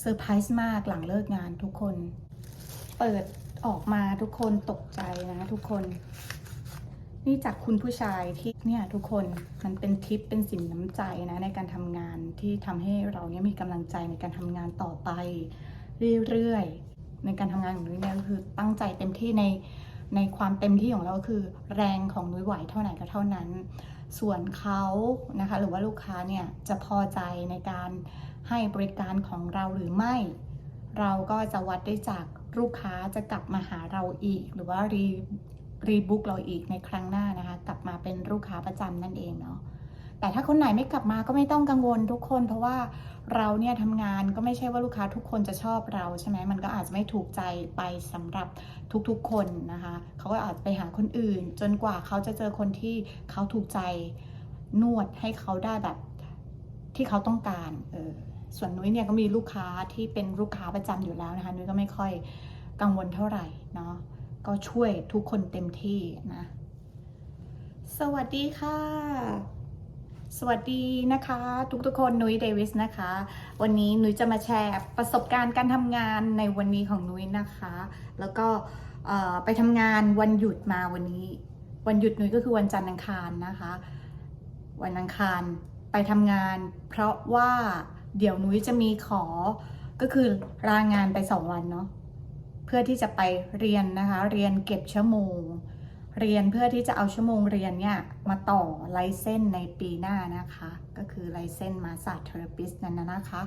เซอร์ไพรส์มากหลังเลิกงานทุกคน เปิดออกมาทุกคนตกใจนะทุกคน นี่จากคุณผู้ชายที่เนี่ยทุกคนมันเป็นทิปเป็นสินน้ำใจนะในการทำงานที่ทำให้เราเนี่ยมีกำลังใจในการทำงานต่อไป เรื่อยๆ ในการทำงานของนุ้ยเนี่ยก็คือตั้งใจเต็มที่ในในความเต็มที่ของเราคือ แรงของนุ้ยไหวเท่าไหร่ก็เท่านั้น ส่วนเขานะคะ หรือว่าลูกค้าเนี่ยจะพอใจในการ ให้บริการของเราหรือไม่ เราก็จะวัดได้จากลูกค้าจะกลับมาหาเราอีก หรือว่ารีรีบุ๊กเราอีกในครั้งหน้านะคะ กลับมาเป็นลูกค้าประจำนั่นเองเนาะแต่ถ้าคนไหนไม่กลับมาก็ไม่ต้องกังวลทุกคน เพราะว่าเราเนี่ยทำงานก็ไม่ใช่ว่าลูกค้าทุกคนจะชอบเราใช่ไหมมันก็อาจจะไม่ถูกใจไปสำหรับทุกๆคนนะคะเขาก็อาจจะไปหาคนอื่น จนกว่าเขาจะเจอคนที่เขาถูกใจนวดให้เขาได้แบบที่เขาต้องการเออ ส่วนนุ้ยเนี่ยก็มีลูกค้าที่เป็นลูกค้าประจำอยู่แล้วนะคะนุ้ยก็ไม่ค่อยกังวลเท่าไหร่เนาะก็ช่วยทุกคนเต็มที่นะ สวัสดีค่ะ สวัสดีนะคะ ทุกๆคนนุ้ยเดวิสนะคะ วันนี้นุ้ยจะมาแชร์ประสบการณ์การทำงานในวันนี้ของนุ้ยนะคะ แล้วก็ไปทำงานวันหยุดมาวันนี้ วันหยุดนุ้ยก็คือวันจันทร์อังคารนะคะ วันอังคารไปทำงาน เพราะว่า เดี๋ยวนุ้ยจะมีขอก็คือลางานไปสองวันเนาะเพื่อที่จะไปเรียนนะคะ เรียนเก็บชั่วโมง เรียนเพื่อที่จะเอาชั่วโมงเรียนเนี่ยมาต่อไลเส้นในปีหน้านะคะ ก็คือไลเส้นมาสาเทอราปิสนั่นนะคะ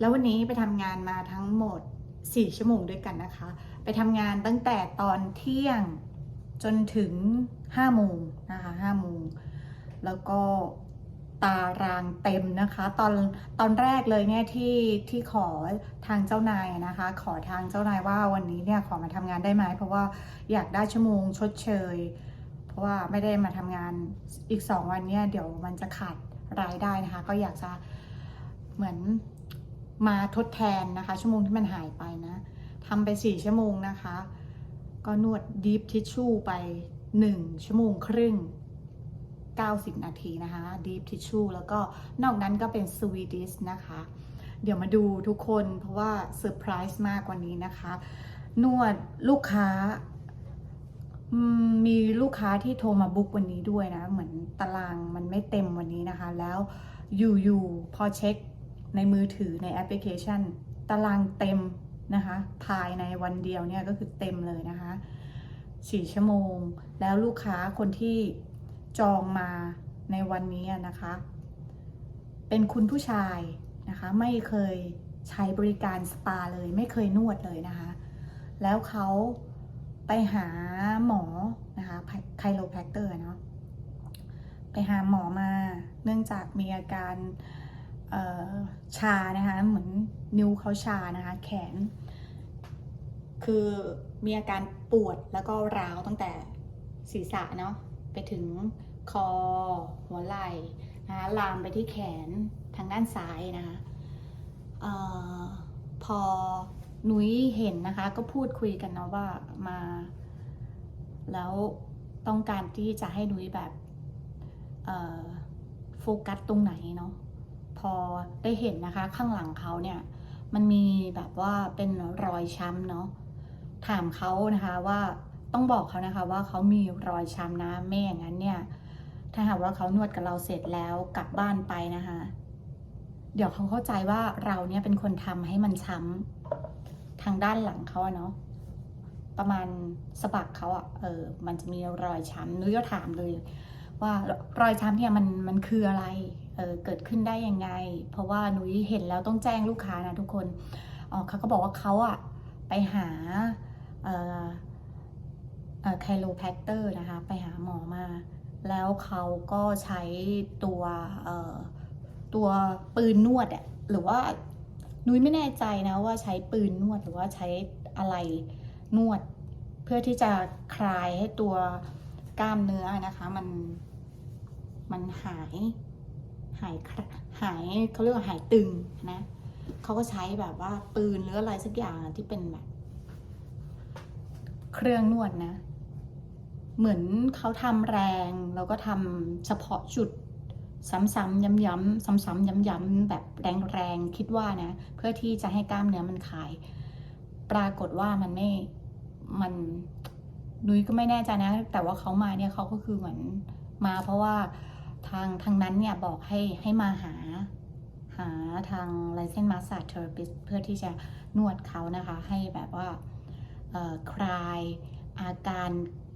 แล้ววันนี้ไปทำงานมาทั้งหมด 4 ชั่วโมงด้วยกันนะคะ ไปทำงานตั้งแต่ตอนเที่ยงจนถึง5โมงนะคะ5โมงแล้วก็ ตารางเต็มนะคะ ตอนตอนแรกเลยเนี่ยที่ที่ขอทางเจ้านายนะคะ ขอทางเจ้านายว่าวันนี้เนี่ยขอมาทำงานได้ไหมเพราะว่าอยากได้ชั่วโมงชดเชย เพราะว่าไม่ได้มาทำงานอีก 2 วันเนี่ยเดี๋ยวมันจะขาดรายได้นะคะ ก็อยากจะเหมือนมาทดแทนนะคะ ชั่วโมงที่มันหายไปนะทำไป 4 ชั่วโมงนะคะ ก็นวดดีฟทิชชู่ไป 1 ชั่วโมงครึ่ง 90 นาทีนะคะ Deep Tissue แล้วก็นอกนั้นก็เป็น Swedish นะคะ เดี๋ยวมาดูทุกคนเพราะว่าเซอร์ไพรส์มากกว่านี้นะคะ นวดลูกค้ามมีลูกค้าที่โทรมาบุ๊กวันนี้ด้วยนะ เหมือนตารางมันไม่เต็มวันนี้นะคะ แล้วอยู่ๆพอเช็คในมือถือในแอปพลิเคชัน ตารางเต็มนะคะ ภายในวันเดียวเนี่ยก็คือเต็มเลยนะคะสี่ชั่วโมง แล้วลูกค้าคนที่ จองมาในวันนี้นะคะ เป็นคุณผู้ชายนะคะ ไม่เคยใช้บริการสปาเลยไม่เคยนวดเลยนะคะ แล้วเขาไปหาหมอนะคะไคโรแพคเตอร์เนาะไปหาหมอมา เนื่องจากมีอาการชานะคะ เหมือนนิ้วเขาชานะคะ แขน คือมีอาการปวดแล้วก็ร้าวตั้งแต่ศีรษะเนาะ ไปถึงคอ หัวไหล่นะคะลามไปที่แขนทางด้านซ้ายนะคะออพอนุ้ยเห็นนะคะ ก็พูดคุยกันเนาะว่ามา แล้วต้องการที่จะให้นุ้ยแบบโฟกัสตรงไหนเนาะพอได้เห็นนะคะข้างหลังเขาเนี่ย มันมีแบบว่าเป็นรอยช้ำเนาะถามเขานะคะว่า ต้องบอกเขานะคะว่าเขามีรอยช้ำนะไม่อย่างนั้นเนี่ย ถ้าหากว่าเขานวดกับเราเสร็จแล้วกลับบ้านไปนะคะ เดี๋ยวเขาเข้าใจว่าเราเนี่ยเป็นคนทำให้มันช้ำทางด้านหลังเขาเนาะประมาณสะบักเขาอะเออ มันจะมีรอยช้ำนุ้ยก็ถามเลย ว่ารอยช้ำเนี่ยมันมันคืออะไร เออเกิดขึ้นได้ยังไง เพราะว่านุ้ยเห็นแล้วต้องแจ้งลูกค้านะทุกคนอ๋อเขาก็บอกว่าเขาอะไปหาเออ ไคโรแพคเตอร์นะคะ ไปหาหมอมา แล้วเขาก็ใช้ตัวตัวปืนนวดอะหรือว่านุ้ยไม่แน่ใจนะว่าใช้ปืนนวดหรือว่าใช้อะไรนวด เพื่อที่จะคลายให้ตัวกล้ามเนื้อนะคะมันมันหายหายหายเขาเรียกว่าหายตึงนะเขาก็ใช้แบบว่าปืนหรืออะไรสักอย่างที่เป็นแบบเครื่องนวดนะ เหมือนเขาทำแรงแล้วก็ทำเฉพาะจุดซ้ำๆย้ำๆซ้ำๆย้ำๆแบบแรงๆคิดว่านะ เพื่อที่จะให้กล้ามเนื้อมันคลาย ปรากฏว่ามันไม่มันนุ้ยก็ไม่แน่ใจนะ แต่ว่าเขามาเนี่ยเขาก็คือเหมือนมาเพราะว่าทางทางนั้นเนี่ยบอกให้ให้มาหาหาทาง license massage therapist เพื่อที่จะนวดเขานะคะ ให้แบบว่าคลายอาการ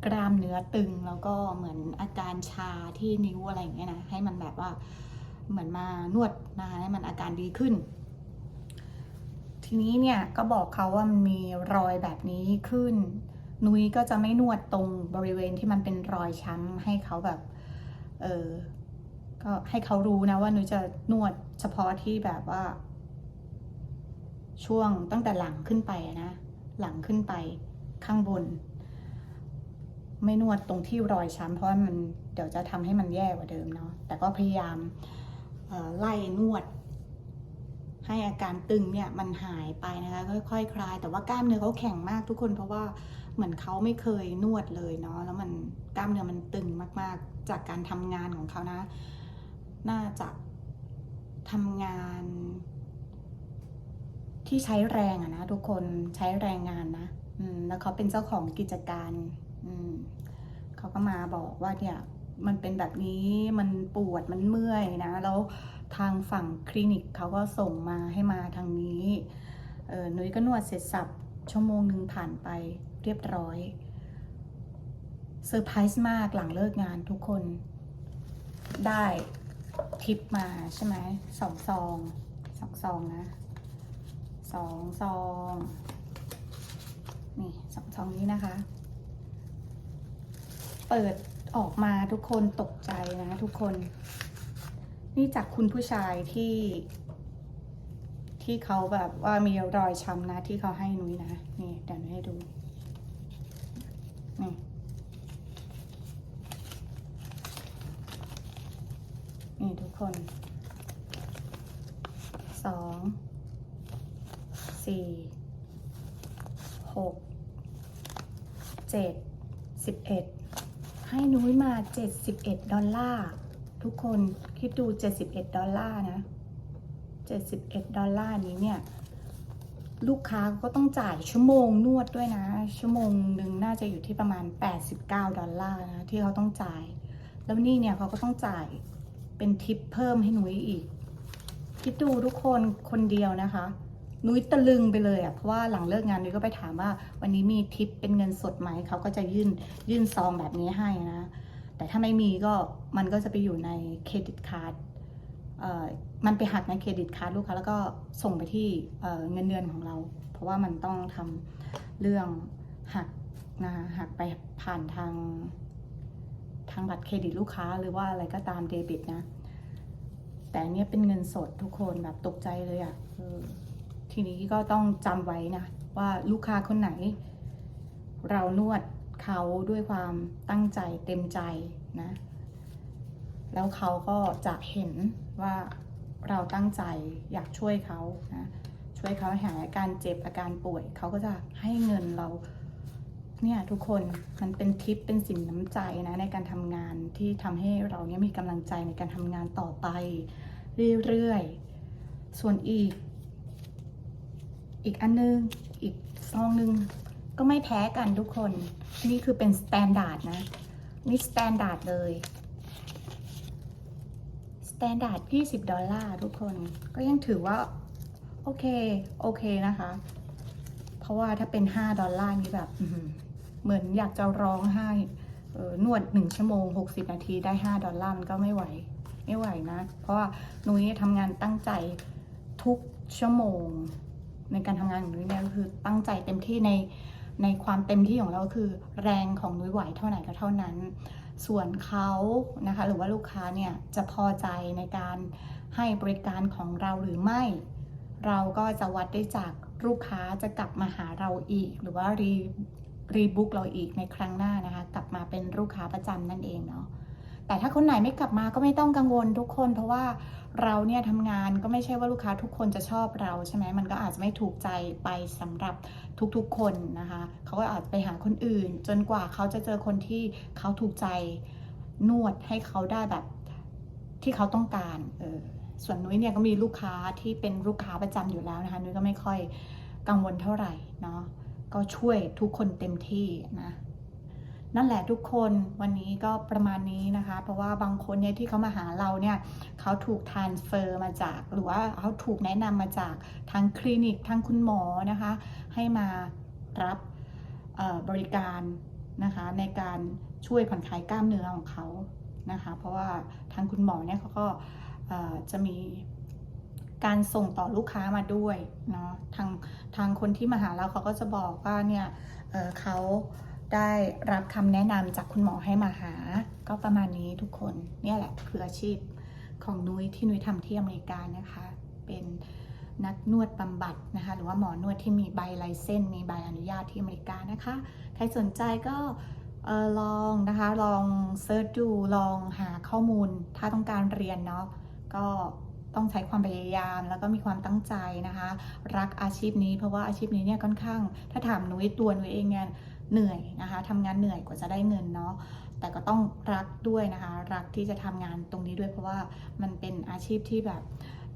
กล้ามเนื้อตึงแล้วก็เหมือนอาการชาที่นิ้วอะไรอย่างเงี้ยนะให้มันแบบว่าเหมือนมานวดนะคะให้มันอาการดีขึ้น ทีนี้เนี่ยก็บอกเขาว่ามันมีรอยแบบนี้ขึ้น นุ้ยก็จะไม่นวดตรงบริเวณที่มันเป็นรอยช้ำให้เขาแบบเออก็ให้เขารู้นะว่านุ้ยจะนวดเฉพาะที่แบบว่า ช่วงตั้งแต่หลังขึ้นไปนะ หลังขึ้นไปข้างบน ไม่นวดตรงที่รอยช้ำเพราะว่ามันเดี๋ยวจะทำให้มันแย่กว่าเดิมเนาะแต่ก็พยายามไล่นวด ให้อาการตึงเนี่ยมันหายไปนะคะค่อยๆคคลาย แต่ว่ากล้ามเนื้อเขาแข็งมากทุกคนเพราะว่าเหมือนเขาไม่เคยนวดเลยเนาะแล้วมันกล้ามเนื้อมันตึงมากๆ จากการทำงานของเขานะ น่าจะทำงานที่ใช้แรงอะนะทุกคนใช้แรงงานนะ อืม แล้วเขาเป็นเจ้าของกิจการ เขาก็มาบอกว่าเนี่ยมันเป็นแบบนี้มันปวดมันเมื่อยนะ แล้วทางฝั่งคลินิกเขาก็ส่งมาให้มาทางนี้เออนุ้ยก็นวดเสร็จสับชั่วโมงหนึ่งผ่านไปเรียบร้อยเซอร์ไพรส์มากหลังเลิกงานทุกคนได้ทิปมาใช่ไหมสองซองสองซองนะสองซอง นี่สองซองนี้นะคะ เปิดออกมาทุกคนตกใจนะทุกคน นี่จากคุณผู้ชายที่ ที่เขาแบบว่ามีรอยช้ำนะ ที่เขาให้นุ้ยนะ นี่เดี๋ยวนุ้ยให้ดูนี่นี่ทุกคนสองสี่หกเจ็ดสิบเอ็ด ให้นุ้ยมาเจ็ดสิบเอ็ดดอลลาร์ ทุกคนคิดดูเจ็ดสิบเอ็ดดอลลาร์นะเจ็ดสิบเอ็ดดอลลาร์นี้เนี่ย ลูกค้าก็ต้องจ่ายชั่วโมงนวดด้วยนะ ชั่วโมงหนึ่งน่าจะอยู่ที่ประมาณ 89 ดอลลาร์นะ ที่เขาต้องจ่าย แล้วนี่เนี่ยเขาก็ต้องจ่ายเป็นทิปเพิ่มให้หนุ้ยอีก คิดดูทุกคนคนเดียวนะคะ นุ้ยตะลึงไปเลยอะ่ะเพราะว่าหลังเลิกงานนุ้ยก็ไปถามว่า วันนี้มีทิปเป็นเงินสดไหมเขาก็จะยื่นยื่นซองแบบนี้ให้นะ แต่ถ้าไม่มีก็มันก็จะไปอยู่ในเครดิตการ์ดเอ่อมันไปหักในเครดิตการ์ดลูกค้าแล้วก็ส่งไปที่เอ่อเงินเดือนของเรา เพราะว่ามันต้องทำเรื่องหักนะคะหักไปผ่านทางทางบัตรเครดิตลูกค้าหรือว่าอะไรก็ตามเดบิตนะ แต่เนี้ยเป็นเงินสดทุกคนแบบตกใจเลยอะ่ะ ทีนี้ก็ต้องจำไว้นะว่าลูกค้าคนไหน เรานวดเขาด้วยความตั้งใจเต็มใจนะ แล้วเขาก็จะเห็นว่าเราตั้งใจอยากช่วยเขานะช่วยเขาหายอาการเจ็บอาการป่วยเขาก็จะให้เงินเราเนี่ยทุกคนมันเป็นทิปเป็นสินน้ำใจนะในการทำงานที่ทำให้เราเนี่ยมีกำลังใจในการทำงานต่อไป เรื่อยๆ ส่วนอีก อีกอันนึง อีกซองนึง ก็ไม่แพ้กันทุกคน นี่คือเป็นสแตนดาร์ดนะ นี่สแตนดาร์ดเลยสแตนดาร์ด20 ดอลลาร์ทุกคน ก็ยังถือว่า โอเค โอเคนะคะ เพราะว่าถ้าเป็น 5 ดอลลาร์นี่แบบเหมือนอยากจะร้องไห้นวด 1 ชั่วโมง 60 นาทีได้ 5 ดอลลาร์มันก็ไม่ไหว ไม่ไหวนะ เพราะว่านุ้ยทำงานตั้งใจทุกชั่วโมง ในการทำงานของนุ้ยเนี่ยก็คือตั้งใจเต็มที่ในในความเต็มที่ของเราคือแรงของนุ้ยไหวเท่าไหร่ก็เท่านั้น ส่วนเขานะคะหรือว่าลูกค้าเนี่ยจะพอใจในการให้บริการของเราหรือไม่ เราก็จะวัดได้จากลูกค้าจะกลับมาหาเราอีก หรือว่ารีรีบุ๊กเราอีกในครั้งหน้านะคะ กลับมาเป็นลูกค้าประจำนั่นเองเนาะ แต่ถ้าคนไหนไม่กลับมาก็ไม่ต้องกังวลทุกคน เพราะว่าเราเนี่ยทำงานก็ไม่ใช่ว่าลูกค้าทุกคนจะชอบเราใช่ไหมมันก็อาจจะไม่ถูกใจไปสำหรับทุกๆคนนะคะเขาก็อาจไปหาคนอื่น จนกว่าเขาจะเจอคนที่เขาถูกใจนวดให้เขาได้แบบที่เขาต้องการเออส่วนนุ้ยเนี่ยก็มีลูกค้าที่เป็นลูกค้าประจำอยู่แล้วนะคะนุ้ยก็ไม่ค่อยกังวลเท่าไหร่เนาะก็ช่วยทุกคนเต็มที่นะ นั่นแหละทุกคนวันนี้ก็ประมาณนี้นะคะ เพราะว่าบางคนเนี่ยที่เขามาหาเราเนี่ยเขาถูกทานเฟอร์มาจาก หรือว่าเขาถูกแนะนำมาจากทางคลินิกทางคุณหมอนะคะ ให้มารับบริการนะคะในการช่วยผ่อนคลายกล้ามเนื้อของเขานะคะ เพราะว่าทางคุณหมอเนี่ยเขาก็จะมีการส่งต่อลูกค้ามาด้วยเนาะทางทางคนที่มาหาเราเขาก็จะบอกว่าเนี่ยเเขา ได้รับคำแนะนำจากคุณหมอให้มาหา ก็ประมาณนี้ทุกคนเนี่ยแหละคืออาชีพของนุ้ยที่นุ้ยทำที่อเมริกานะคะ เป็นนักนวดบำบัดนะคะ หรือว่าหมอนวดที่มีใบไลเซนส์มีใบอนุญาตที่อเมริกานะคะ ใครสนใจก็ลองนะคะลองเซิร์ชดูลองหาข้อมูล ถ้าต้องการเรียนเนาะก็ต้องใช้ความพยายามแล้วก็มีความตั้งใจนะคะ รักอาชีพนี้เพราะว่าอาชีพนี้เนี่ยค่อนข้าง ถ้าถามนุ้ยตัวนุ้ยเองเนี่ย เหนื่อยนะคะทำงานเหนื่อยกว่าจะได้เงินเนาะแต่ก็ต้องรักด้วยนะคะ รักที่จะทำงานตรงนี้ด้วยเพราะว่ามันเป็นอาชีพที่แบบ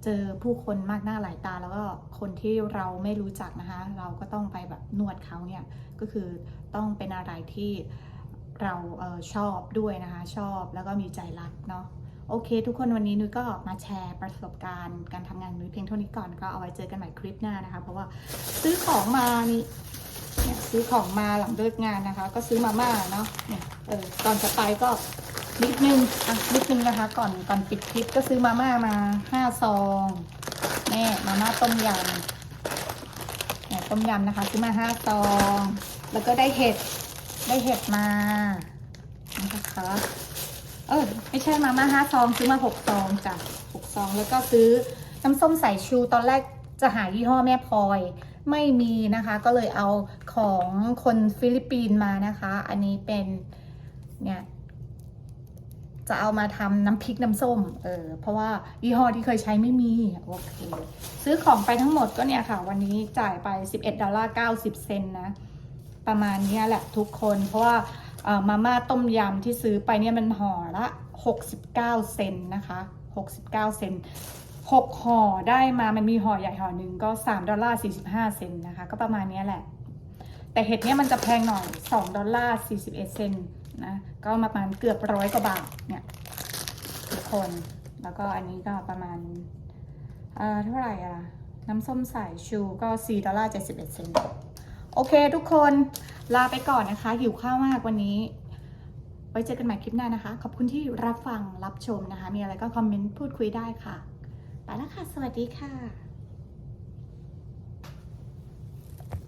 เจอผู้คนมากหน้าหลายตาแล้วก็คนที่เราไม่รู้จักนะคะ เราก็ต้องไปแบบนวดเขาเนี่ยก็คือต้องเป็นอะไรที่เราเออชอบด้วยนะคะ ชอบแล้วก็มีใจรักเนาะ โอเค ทุกคนวันนี้นุ้ยก็มาแชร์ประสบการณ์การทำงานนุ้ยเพียงเท่านี้ก่อนก็เอาไว้เจอกันใหม่คลิปหน้านะคะ เพราะว่าซื้อของมานี่เนี่ยซื้อของมาหลังเลิกงานนะคะ ก็ซื้อมาม่าเนาะเนี่ยเออตอนจะไปก็นิดนึงอะนิดนึงนะคะ ก่อนก่อนปิดคลิปก็ซื้อมาม่ามาห้าซองแม่มาม่าต้มยำเนี่ยต้มยำนะคะ ซื้อมาห้าซอง แล้วก็ได้เห็ดได้เห็ดมานะคะ เออไม่ใช่มาม่าห้าซองซื้อมาหกซองจ้ะหกซองแล้วก็ซื้อน้ำส้มสายชูตอนแรกจะหายี่ห้อแม่พลอย ไม่มีนะคะ ก็เลยเอาของคนฟิลิปปินส์มานะคะ อันนี้เป็นเนี่ยจะเอามาทำน้ำพริกน้ำส้ม เออ เพราะว่ายี่ห้อที่เคยใช้ไม่มี โอเค ซื้อของไปทั้งหมดก็เนี่ยค่ะ วันนี้จ่ายไป 11 ดอลลาร์ 90 เซนนะ ประมาณนี้แหละทุกคน เพราะว่า มาม่าต้มยำที่ซื้อไปเนี่ยมันห่อละ 69 เซนนะคะ 69 เซนต์หกห่อได้มามันมีห่อใหญ่ห่อหนึ่งก็สามดอลลาร์สี่สิบห้าเซนนะคะ ก็ประมาณนี้แหละ แต่เห็ดเนี้ยมันจะแพงหน่อยสองดอลลาร์สี่สิบเอ็ดเซนนะก็ประมาณเกือบร้อยกว่าบาทเนี่ยทุกคน แล้วก็อันนี้ก็ประมาณเอ่อเท่าไหร่อะน้ำส้มสายชูก็สี่ดอลลาร์เจ็ดสิบเอ็ดเซนโอเคทุกคน ลาไปก่อนนะคะ หิวข้าวมากวันนี้ ไว้เจอกันใหม่คลิปหน้านะคะ ขอบคุณที่รับฟังรับชมนะคะ มีอะไรก็คอมเมนต์พูดคุยได้ค่ะ ไปแล้วค่ะ สวัสดีค่ะ